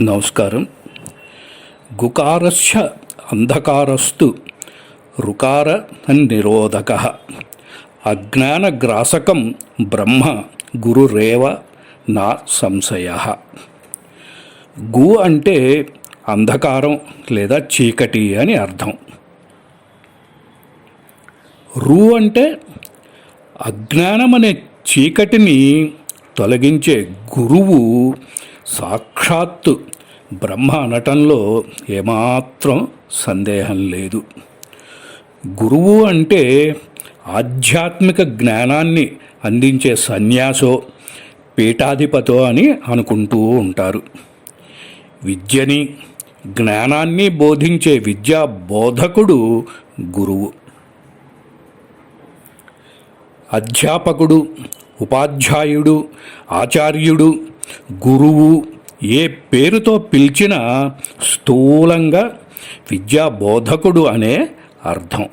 నమస్కారం. గుకారస్య అంధకారస్తు రుకార నిరోధక. అజ్ఞానగ్రాసకం బ్రహ్మ గురురేవ నా సంశయ. గు అంటే అంధకారం లేదా చీకటి అని అర్థం. రు అంటే అజ్ఞానం అనే చీకటిని తొలగించే గురువు సాక్షాత్తు బ్రహ్మ అనటంలో ఏమాత్రం సందేహం లేదు. గురువు అంటే ఆధ్యాత్మిక జ్ఞానాన్ని అందించే సన్యాసో పీఠాధిపతో అని అనుకుంటూ ఉంటారు. విద్యని జ్ఞానాన్ని బోధించే విద్యా బోధకుడు గురువు. అధ్యాపకుడు ఉపాధ్యాయుడు ఆచార్యుడు గురువు ఏ పేరుతో పిలిచినా స్థూలంగా విద్యా బోధకుడు అనే అర్థం.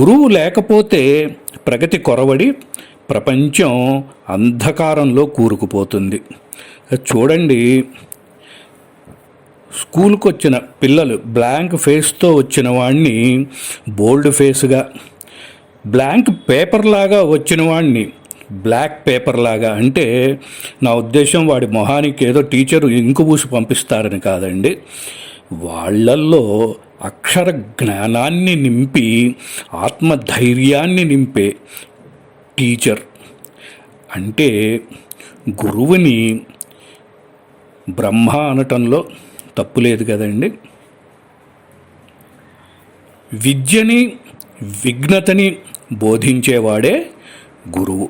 గురువు లేకపోతే ప్రగతి కొరవడి ప్రపంచం అంధకారంలో కూరుకుపోతుంది. చూడండి స్కూల్కి వచ్చిన పిల్లలు బ్లాంక్ ఫేస్తో వచ్చిన వాడిని బోల్డ్ ఫేస్గా బ్లాంక్ పేపర్ లాగా వచ్చిన వాడిని బ్లాక్ పేపర్ లాగా అంటే నా ఉద్దేశం వాడి మొహానికి ఏదో టీచరు ఇంకు పూసి పంపిస్తారని కాదండి. వాళ్ళల్లో అక్షర జ్ఞానాన్ని నింపి ఆత్మధైర్యాన్ని నింపే టీచర్. అంటే గురువుని బ్రహ్మ అనటంలో తప్పు లేదు కదండి. విద్యని విఘ్నతని బోధించేవాడే గురువు.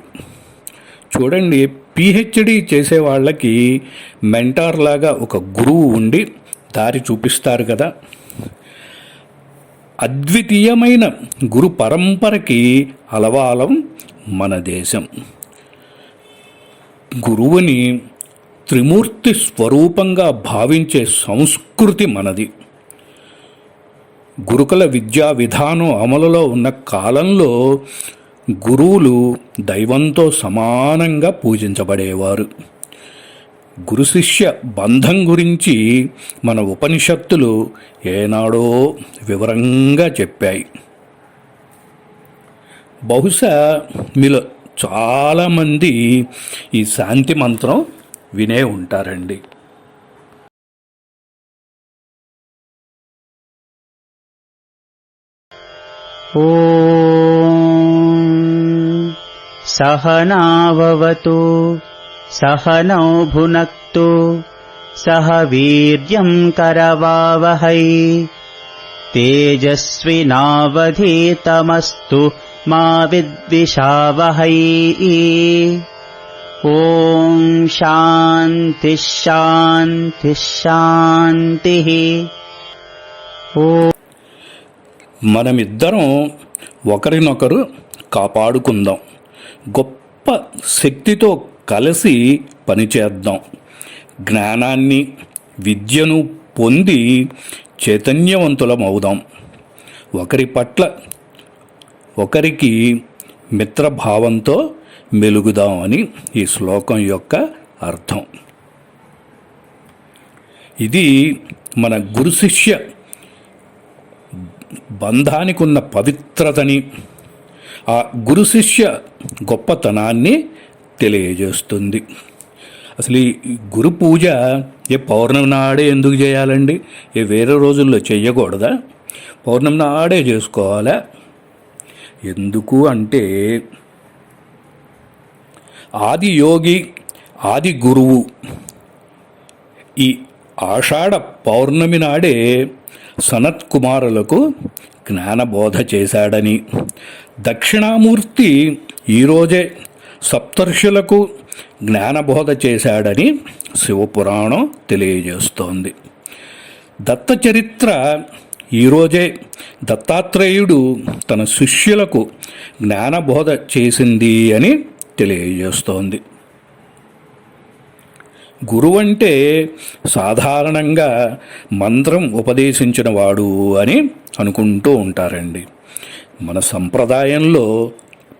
చూడండి పిహెచ్డి చేసే వాళ్ళకి మెంటార్ లాగా ఒక గురువు ఉండి దారి చూపిస్తారు కదా. అద్వితీయమైన గురు పరంపరకి అలవాలం మన దేశం. గురువుని త్రిమూర్తి స్వరూపంగా భావించే సంస్కృతి మనది. గురుకుల విద్యా విధానం అమలులో ఉన్న కాలంలో గురువులు దైవంతో సమానంగా పూజించబడేవారు. గురు శిష్య బంధం గురించి మన ఉపనిషత్తులు ఏనాడో వివరంగా చెప్పాయి. బహుశా మీలో చాలామంది ఈ శాంతి మంత్రం వినే ఉంటారండి. ఓ सहनाववतु सहनौ भुनक्तु सह वीर्यम् करवावहै तेजस्विनावधीतमस्तु मा विद्विषावहै ॐ शान्तिः शान्तिः शान्तिः ॐ మనమిద్దరం ఒకరినొకరు కాపాడుకుందాం గొప్ప శక్తితో కలిసి పనిచేద్దాం. జ్ఞానాన్ని విద్యను పొంది చైతన్యవంతులమవుదాం. ఒకరి పట్ల ఒకరికి మిత్రభావంతో మెలుగుదాం అని ఈ శ్లోకం యొక్క అర్థం. ఇది మన గురు శిష్య బంధానికి ఉన్న పవిత్రతని ఆ గురు శిష్య గొప్పతనాన్ని తెలియజేస్తుంది. అసలు ఈ గురు పూజ ఏ పౌర్ణమి నాడే ఎందుకు చేయాలండి? ఏ వేరే రోజుల్లో చేయకూడదా పౌర్ణమి నాడే చేసుకోవాలా? ఎందుకు అంటే ఆది యోగి ఆది గురువు ఈ ఆషాఢ పౌర్ణమి నాడే సనత్ కుమారులకు జ్ఞానబోధ చేశాడని. దక్షిణామూర్తి ఈరోజే సప్తర్షులకు జ్ఞానబోధ చేశాడని శివపురాణం తెలియజేస్తోంది. దత్త చరిత్ర ఈరోజే దత్తాత్రేయుడు తన శిష్యులకు జ్ఞానబోధ చేసింది అని తెలియజేస్తోంది. గురువు అంటే సాధారణంగా మంత్రం ఉపదేశించినవాడు అని అనుకుంటూ ఉంటారండి. మన సంప్రదాయంలో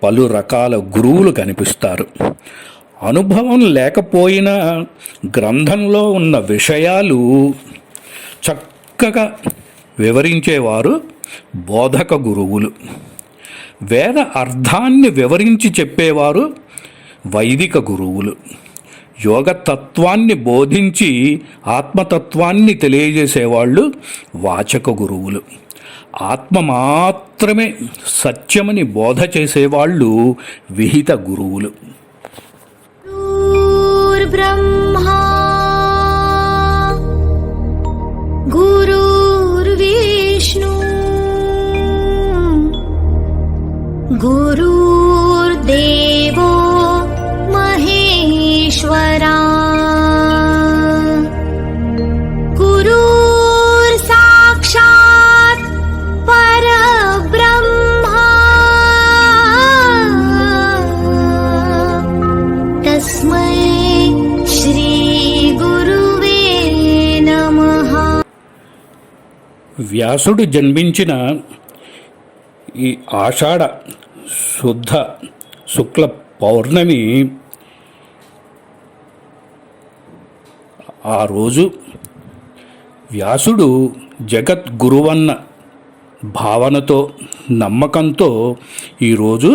పలు రకాల గురువులు కనిపిస్తారు. అనుభవం లేకపోయినా గ్రంథంలో ఉన్న విషయాలు చక్కగా వివరించేవారు బోధక గురువులు. వేద అర్థాన్ని వివరించి చెప్పేవారు వైదిక గురువులు. యోగ తత్వాన్ని బోధించి ఆత్మతత్వాన్ని తెలియజేసేవాళ్ళు వాచక గురువులు. ఆత్మ మాత్రమే సత్యమని బోధ చేసేవాళ్ళు విహిత గురువులు. బ్రహ్మా గురు వ్యాసుడు జన్మించిన ఈ ఆషాఢ శుద్ధ శుక్ల పౌర్ణమి ఆ రోజు వ్యాసుడు జగద్గురువన్న భావనతో నమ్మకంతో ఈరోజు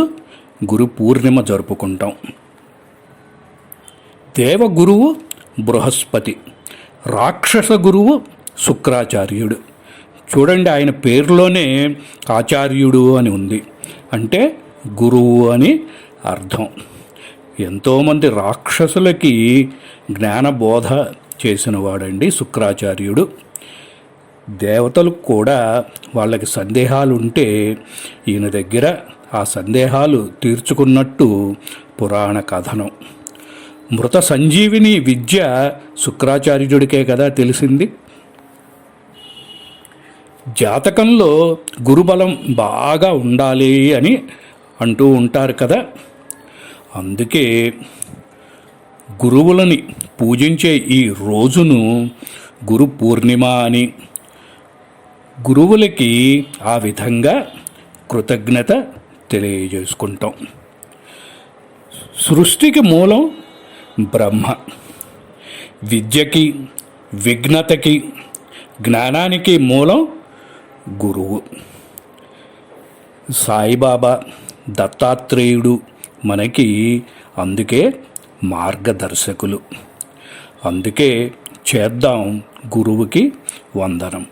గురు పూర్ణిమ జరుపుకుంటాం. దేవగురువు బృహస్పతి రాక్షస గురువు శుక్రాచార్యుడు. చూడండి ఆయన పేరులోనే ఆచార్యుడు అని ఉంది. అంటే గురువు అని అర్థం. ఎంతోమంది రాక్షసులకి జ్ఞానబోధ చేసినవాడండి శుక్రాచార్యుడు. దేవతలకు కూడా వాళ్ళకి సందేహాలు ఉంటే ఈయన దగ్గర ఆ సందేహాలు తీర్చుకున్నట్టు పురాణ కథనం. మృత సంజీవిని విద్య శుక్రాచార్యుడికే కదా తెలిసింది? జాతకంలో గురుబలం బాగా ఉండాలి అని అంటూ ఉంటారు కదా. అందుకే గురువులని పూజించే ఈ రోజును గురు పూర్ణిమ అని. గురువులకి ఆ విధంగా కృతజ్ఞత తెలియజేసుకుంటాం. సృష్టికి మూలం బ్రహ్మ. విద్యకి విఘ్నతకి జ్ఞానానికి మూలం గురువు సాయిబాబా దత్తాత్రేయుడు మనకి అందుకే మార్గదర్శకులు అందుకే చేద్దాం గురువుకి వందనం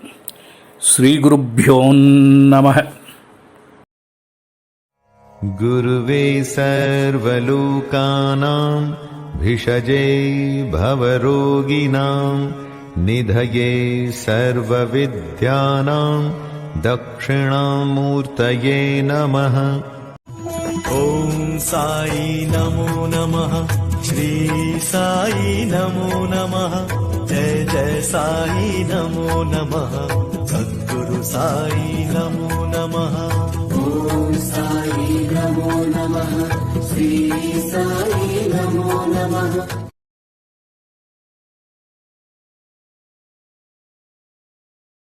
శ్రీ గురుభ్యో నమః गुरुवे सर्वलोकानां भिषजे भवरोगिणां निधये सर्वविद्यानां दक्षिणामूर्तये नमः। ॐ साई नमो नमः श्री साई नमो नमः जय जय साई नमो नमः सद्गुरु साई नमो नमः। ॐ साई नमो नमः श्री साई नमो नमः